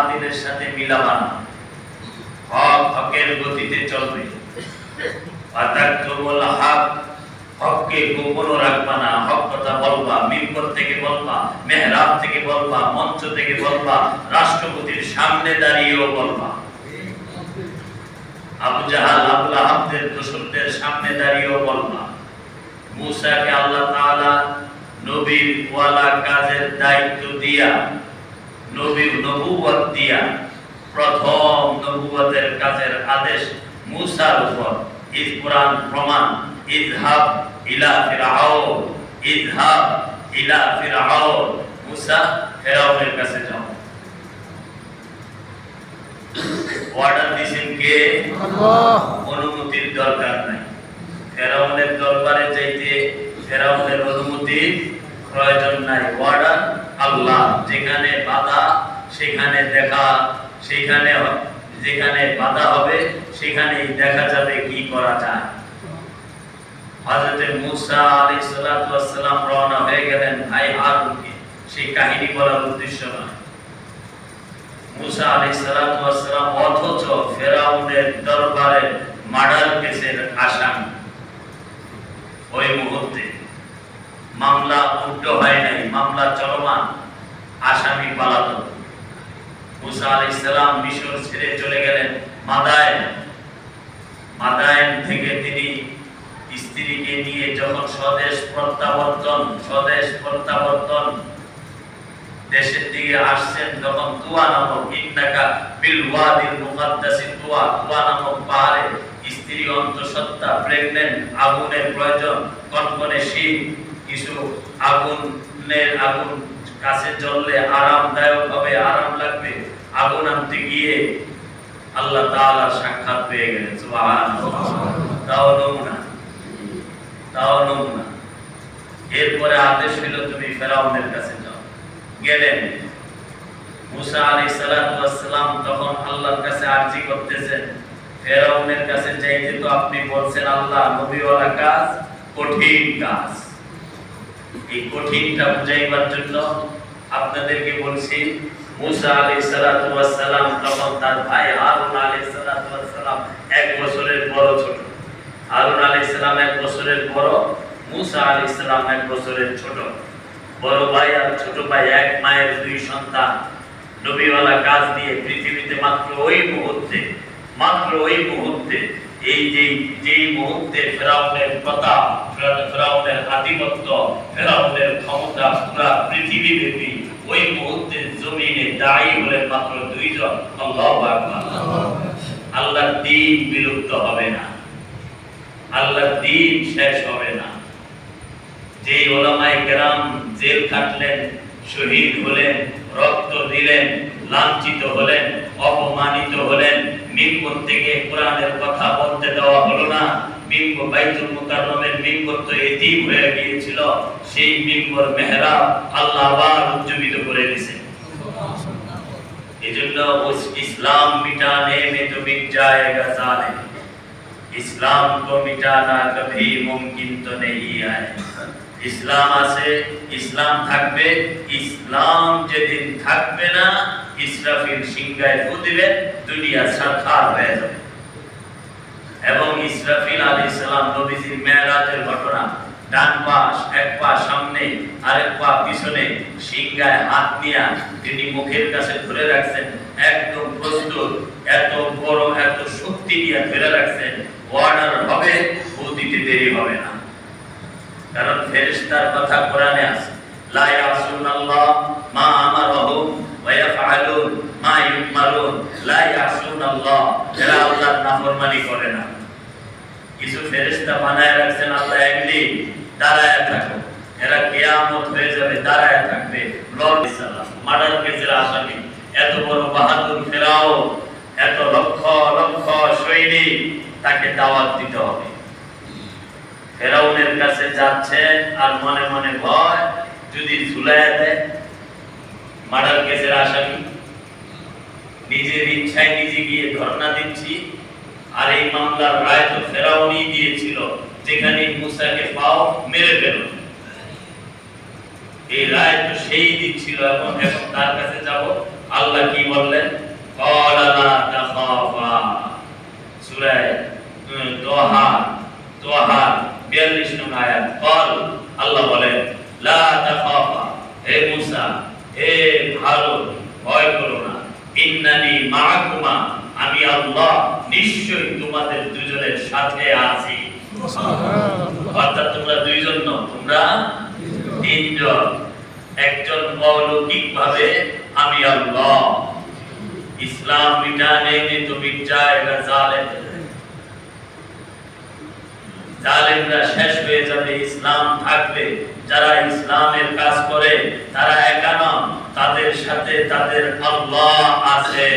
বাতিলের সাথে মিলাবা না হক হকের গতিতে চলবে। আতাকতুমুল হক হককে গোপন রাখবা না। হক কথা বলবা, মিম্বর থেকে বলবা, মেহরাব থেকে বলবা, মঞ্চ থেকে বলবা, রাষ্ট্রপতির সামনে দাঁড়িয়েও বলবা। আবু জাহাল আবুল আহাবদের দোসরদের সামনে দাঁড়িয়েও বলবা। মুসাকে আল্লাহ তাআলা নবীর ওয়ালা কাজের দায়িত্ব দিয়া নবীর নবুয়ত দিয়া প্রথম নবুয়তের কাজের আদেশ মুসার উপর। ইজ কোরআন প্রমাণ ইজহাব ইলা ফিরআউন ইজহাব ইলা ফিরআউন। মুসা ফেরাউনের কাছে যাও। অর্ডার দিয়েছেন কে? অনুমতির দরকার নাই। ফেরাউনের দরবারে যাইতে ফেরাউনের অনুমতির প্রয়োজন নাই। অর্ডার আল্লাহ যেখানে বাধা, সেখানে দেখা, সেখানে যেখানে বাধা হবে, সেখানেই দেখা যাবে কি করা যায়। মূসা রওনা হয়ে গেলেন ভাই হারুনকে। সেই কাহিনী বলার উদ্দেশ্য নয়। মুসা অথচ ফেরাউনের দরবারে মার্ডার কেসের আসামি। ওই মুহূর্তে মামলা উল্টো হয় নাই, মামলা আসামি পালাতক মুসা মিশর ছেড়ে চলে গেলেন থেকে তিনি স্ত্রীকে নিয়ে যখন স্বদেশ প্রত্যাবর্তন স্বদেশ প্রত্যাবর্তন দেশের দিকে আসছেন, তখন তুয়া নামক মুকাদ্দাসি তুয়া তুয়া নামক পাহাড়ে স্ত্রী অন্তঃসত্ত্বা, প্রেগনেন্ট, আগুনের প্রয়োজন কনকনে শীত, কিছু আগুনের আগুন কাছে জ্বললে আরামদায়ক হবে, আরাম লাগবে। আগুন আনতে গিয়ে আল্লাহ তাআলা সাক্ষাৎ পেয়ে গেলেন, সুবহানাল্লাহ। তাও নমুনা তাও নমুনা। এরপরে আদেশ হইল তুমি ফেরাউনের কাছে যাও। গেলেন। মুসা আলাইহিস সালাম তখন আল্লাহর কাছে আরজি করতেছেন, ফেরাউনের কাছে যাইতে তো আপনি বলছেন, আল্লাহ নবীওয়ালা কাজ কঠিন কাজ। এই কঠিনটা বুঝাইবার জন্য আপনাদেরকে বলছি, মুসা আলাইহিস সালাতু ওয়াস সালাম তখন তার ভাই হারুন আলাইহিস সালাতু ওয়াস সালাম এক বছরের বড় ছোট। হারুন আলাইহিস সালাম এক বছরের বড়, মুসা আলাইহিস সালাম এক বছরের ছোট। বড় ভাই আর ছোট ভাই এক মায়ের দুই সন্তান। নবীওয়ালা কাজ দিয়ে পৃথিবীতে মাত্র ওই মুহূর্তে, মাত্র ওই মুহূর্তে, এই যে, যেই মুহূর্তে ফেরাউনের প্রতাপ ফেরাউনের আধিপত্য, ফেরাউনের ক্ষমতা পুরা পৃথিবী ওই মুহূর্তে জমিনে দায়ী হলেন মাত্র দুইজন, আল্লাহু আল্লাহর দিন বিলুপ্ত হবে না। আল্লাহর দিন শেষ হবে না। যে ওলামায়ে কেরাম জেল কাটলেন শহীদ হলেন, রক্ত দিলেন, লাঞ্ছিত হলেন, অপমানিত হলেন মিম্বর থেকে কোরআনের কথা বলতে দেওয়া হলো না। মিম্বর বাইতুল মুকাররমের মিম্বর তো এতিম হয়ে গিয়েছিল সেই মিম্বর মেহরাব আল্লাহ আবার উজ্জীবিত করে দিয়েছেন এজন্য उस इस्लाम मिटाने में तो मिट जाएगा जालिम इस्लाम को मिटाना कभी मुमकिन तो नहीं है ইসলাম আছে ইসলাম থাকবে ইসলাম যেদিন থাকবে না ইসরাফিল সিংহায় ফু দিবে দুনিয়া সারখার হয়ে যাবে এবং ইসরাফিল আলাইহিস সালাম নবীজির মেরাজের ঘটনা। ডান পাশ এক পা সামনে, আরেক পা পিছনে, সিংহায় হাত নিয়ে তিনি মুখের কাছে ধরে রাখছেন। একদম প্রস্তুত, এত বড়, এত শক্তি দিয়ে ধরে রাখছেন। অর্ডার হবে, ও দিতে দেরি হবে না। কারণ ফেরেশতার কথা কোরআনে আছে, লা ইয়াসুনাল্লাহ মা আমারহুম ওয়া ইয়াফআলুন মা ইউমারুন। লা ইয়াসুনাল্লাহ এরা আল্লাহর নাফরমানি করে না। কিছু ফেরেশতা বানায় রাখছেন, আল্লাহ একদিন দাঁড়ায় থাকো। এরা কিয়ামত হয়ে যাবে, দাঁড়ায় থাকবে। মার্ডার কেসের আসামি, এত বড় বাহাদুর ফেরাও, এত লক্ষ লক্ষ সৈনিক তাকে দাওয়াত দিতে হবে। ফেরাউনের কাছে যাচ্ছেন আর মনে মনে ভয়, যদি ঝুলাইয়া দেয়, মার্ডার কেসের আসামি, নিজের ইচ্ছায় নিজে গিয়ে ধর্ণা দিচ্ছি আর এই মামলার রায় তো ফেরাউনই দিয়েছিল, যেখানে মুসাকে পাও মেরে ফেল। এই রায় তো সেই দিচ্ছিল এবং এখন তার কাছে যাব। আল্লাহ কি বললেন? কলালা হে হে ভালো, ভয় করো না। ইন্নানি আমি আল্লাহ নিশ্চয়ই তোমাদের দুজনের সাথে আছি। অর্থাৎ তোমরা দুইজন তোমরা তিনজন। একজন অলৌকিক ভাবে আমি আল্লাহ। ইসলাম মিটানেগে তো মিট জালেম। জালেমরা শেষ হয়ে যাবে, ইসলাম থাকবে। যারা ইসলামের কাজ করে, তারা একা নন, তাদের সাথে তাদের আল্লাহ আছে।